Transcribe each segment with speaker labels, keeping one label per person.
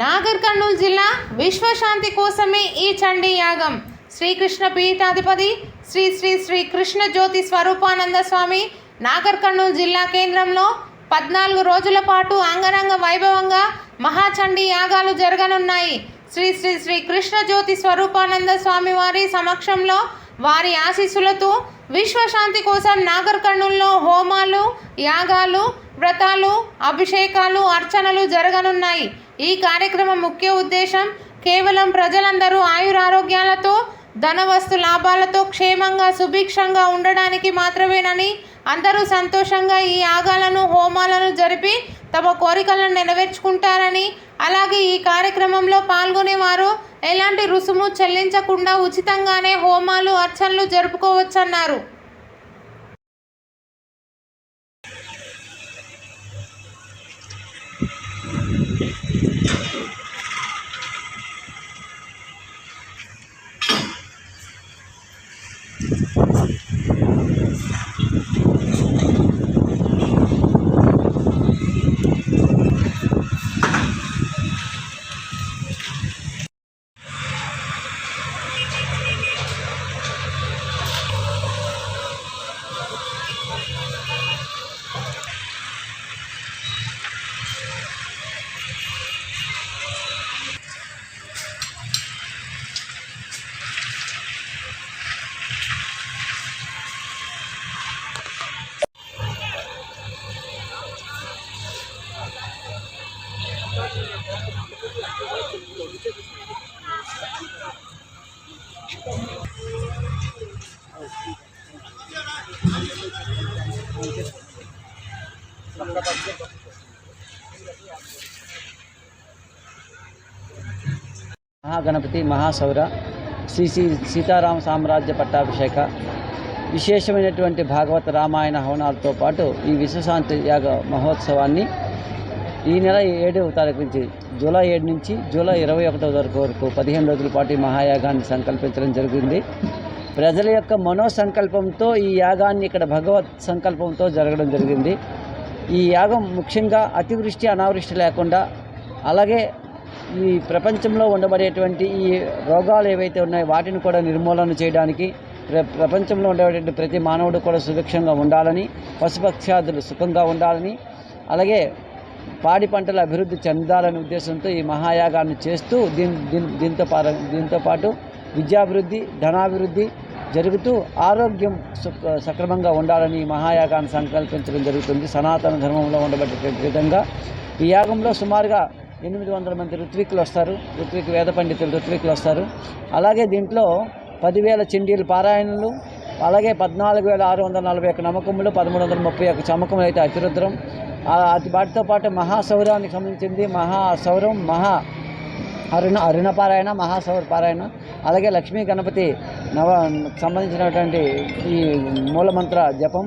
Speaker 1: నాగర్ కర్నూలు జిల్లా విశ్వశాంతి కోసమే ఈ చండీ యాగం. శ్రీకృష్ణ పీఠాధిపతి శ్రీ శ్రీ శ్రీ కృష్ణ జ్యోతి స్వరూపానంద స్వామి నాగర్ కర్నూలు జిల్లా కేంద్రంలో పద్నాలుగు రోజుల పాటు అంగరంగ వైభవంగా మహాచండీ యాగాలు జరగనున్నాయి. శ్రీ శ్రీ శ్రీ కృష్ణజ్యోతి స్వరూపానంద స్వామి వారి సమక్షంలో వారి ఆశీస్సులతో విశ్వశాంతి కోసం నాగర్ కర్నూల్లో హోమాలు యాగాలు వ్రతాలు అభిషేకాలు అర్చనలు జరగనున్నాయి. ఈ కార్యక్రమం ముఖ్య ఉద్దేశం కేవలం ప్రజలందరూ ఆయురారోగ్యాలతో ధనవస్తు లాభాలతో క్షేమంగా సుభిక్షంగా ఉండడానికి మాత్రమేనని అందరూ సంతోషంగా ఈ యాగాలను హోమాలను జరిపి తమ కోరికలను నెరవేర్చుకుంటారని అలాగే ఈ కార్యక్రమంలో పాల్గొనేవారు ఎలాంటి రుసుము చెల్లించకుండా ఉచితంగానే హోమాలు అర్చనలు జరుపుకోవచ్చన్నారు.
Speaker 2: మహాగణపతి మహాసౌర శ్రీ శ్రీ సీతారామ సామ్రాజ్య పట్టాభిషేక. విశేషమైనటువంటి భాగవత రామాయణ హవనాలతో పాటు ఈ విశ్వశాంతి యాగ మహోత్సవాన్ని ఈ నెల ఏడవ తారీఖు నుంచి జూలై ఏడు నుంచి జూలై ఇరవై ఒకటవ వరకు వరకు పదిహేను రోజుల పాటు మహాయాగాన్ని సంకల్పించడం జరిగింది. ప్రజల యొక్క మనో సంకల్పంతో ఈ యాగాన్ని ఇక్కడ భగవత్ సంకల్పంతో జరగడం జరిగింది. ఈ యాగం ముఖ్యంగా అతివృష్టి అనావృష్టి లేకుండా అలాగే ఈ ప్రపంచంలో ఉండబడేటువంటి ఈ రోగాలు ఏవైతే ఉన్నాయో వాటిని కూడా నిర్మూలన చేయడానికి ప్ర- ప్రపంచంలో ఉండేటువంటి ప్రతి మానవుడు కూడా సుభిక్షంగా ఉండాలని పశుపక్షాదులు సుఖంగా ఉండాలని అలాగే పాడి పంటల అభివృద్ధి చెందాలనే ఉద్దేశంతో ఈ మహాయాగాన్ని చేస్తూ దీని దీంతో పార దీంతో పాటు విద్యాభివృద్ధి ధనాభివృద్ధి జరుగుతూ ఆరోగ్యం సక్రమంగా ఉండాలని ఈ మహాయాగాన్ని సంకల్పించడం జరుగుతుంది. సనాతన ధర్మంలో ఉండబడేటువంటి విధంగా ఈ యాగంలో సుమారుగా ఎనిమిది వందల మంది ఋత్వికులు వస్తారు. ఋత్విక్ వేద పండితులు ఋత్వికులు వస్తారు. అలాగే దీంట్లో పదివేల చెండీలు పారాయణలు అలాగే పద్నాలుగు వేల ఆరు వందల నలభై ఒక్క నమ్మకములు పదమూడు వందల ముప్పై ఒక్క చమకములు అయితే అతిరుద్రం అది అతి వాటితో పాటు మహాసౌరానికి సంబంధించింది మహాసౌరం మహా అరుణ అరుణపారాయణ మహాసౌర పారాయణ అలాగే లక్ష్మీ గణపతి నవ సంబంధించినటువంటి ఈ మూలమంత్ర జపం.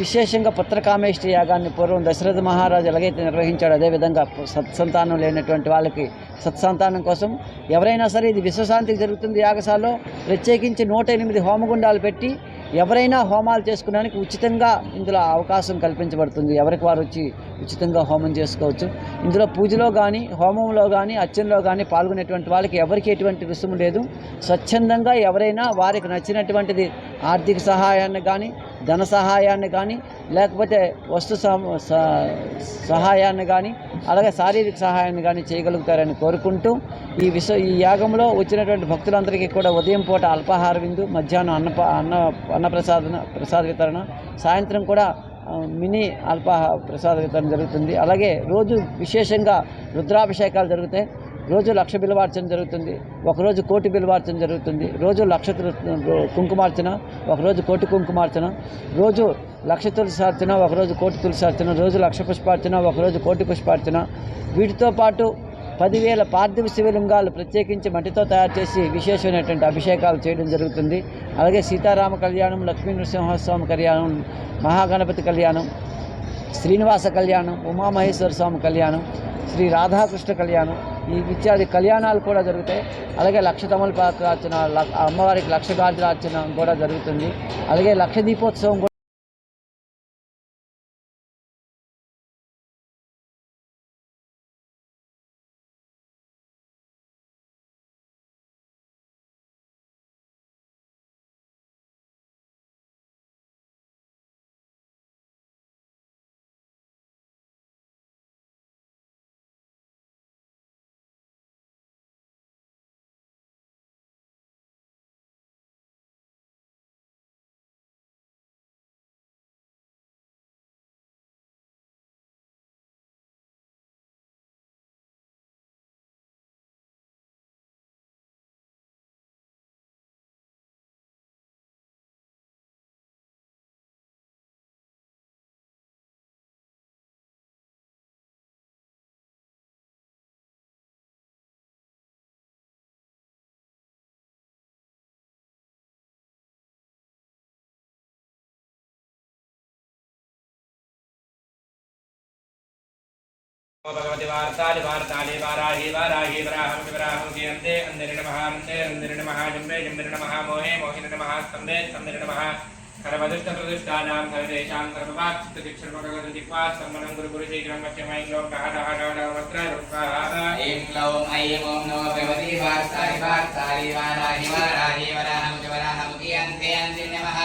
Speaker 2: విశేషంగా పుత్రకామేష్టి యాగాన్ని పూర్వం దశరథ మహారాజు ఎలాగైతే నిర్వహించాడో అదేవిధంగా సత్సంతానం లేనటువంటి వాళ్ళకి సత్సంతానం కోసం ఎవరైనా సరే ఇది విశ్వశాంతికి జరుగుతుంది యాగశాలలో. ప్రత్యేకించి నూట ఎనిమిది హోమగుండాలు పెట్టి ఎవరైనా హోమాలు చేసుకోవడానికి ఉచితంగా ఇందులో అవకాశం కల్పించబడుతుంది. ఎవరికి వారు వచ్చి ఉచితంగా హోమం చేసుకోవచ్చు. ఇందులో పూజలో కానీ హోమంలో కానీ అర్చనలో కానీ పాల్గొనేటువంటి వాళ్ళకి ఎవరికి ఎటువంటి రుసుము లేదు. స్వచ్ఛందంగా ఎవరైనా వారికి నచ్చినటువంటిది ఆర్థిక సహాయాన్ని కానీ ధన సహాయాన్ని కానీ లేకపోతే వస్తు స- సహాయాన్ని కానీ అలాగే శారీరక సహాయాన్ని కానీ చేయగలుగుతారని కోరుకుంటూ ఈ విశ్వ ఈ యాగంలో వచ్చినటువంటి భక్తులందరికీ కూడా ఉదయం పూట అల్పాహార విందు మధ్యాహ్నం అన్న అన్న అన్నప్రసాదన ప్రసాద వితరణ సాయంత్రం కూడా మినీ అల్పాహ ప్రసాద వితరణ జరుగుతుంది. అలాగే రోజు విశేషంగా రుద్రాభిషేకాలు జరుగుతాయి. రోజు లక్ష బిల్వార్చన జరుగుతుంది. ఒకరోజు కోటి బిల్వార్చన జరుగుతుంది. రోజు లక్ష కుంకుమార్చన ఒకరోజు కోటి కుంకుమార్చన. రోజు లక్ష తులసార్చన ఒకరోజు కోటి తులసార్చన. రోజు లక్ష పుష్పార్చన ఒకరోజు కోటి పుష్పార్చన. వీటితో పాటు పదివేల పార్థివ శివలింగాలు ప్రత్యేకించి మట్టితో తయారు చేసి విశేషమైనటువంటి అభిషేకాలు చేయడం జరుగుతుంది. అలాగే సీతారామ కళ్యాణం లక్ష్మీ నృసింహస్వామి కళ్యాణం మహాగణపతి కళ్యాణం శ్రీనివాస కళ్యాణం ఉమామహేశ్వర స్వామి కళ్యాణం శ్రీ రాధాకృష్ణ కళ్యాణం ఈ ఇత్యాది కళ్యాణాలు కూడా జరుగుతాయి. అలాగే లక్ష తమలపాకార్చన అమ్మవారికి లక్ష గాజులార్చన కూడా జరుగుతుంది. అలాగే లక్ష దీపోత్సవం
Speaker 3: भगवति वार्तानि वार्तानि वाराहि वाराहि वराहं विवराहं जीयन्ते अन्धनिर्णमहानन्दे अन्धनिर्णमः जम्बे जम्बिर्णमः मोहे मोहिनमः स्तम्भे स्तम्भिर्णमः सर्वदुष्टप्रदुष्टानां, सर्वेषां सर्ववाक्चित्तदिक्षर्मगगदिक्वा सम्मनं गुरुगुरुशीघ्रं वच्यमयं लोकहाडहाडवक्त्ररूपाः
Speaker 4: ऐं क्लौं ऐं ॐ नमो भगवति वार्तानि वार्तानि वाराहि वाराहि, वराहं विवराहं जीयन्ते अन्धनिर्णमः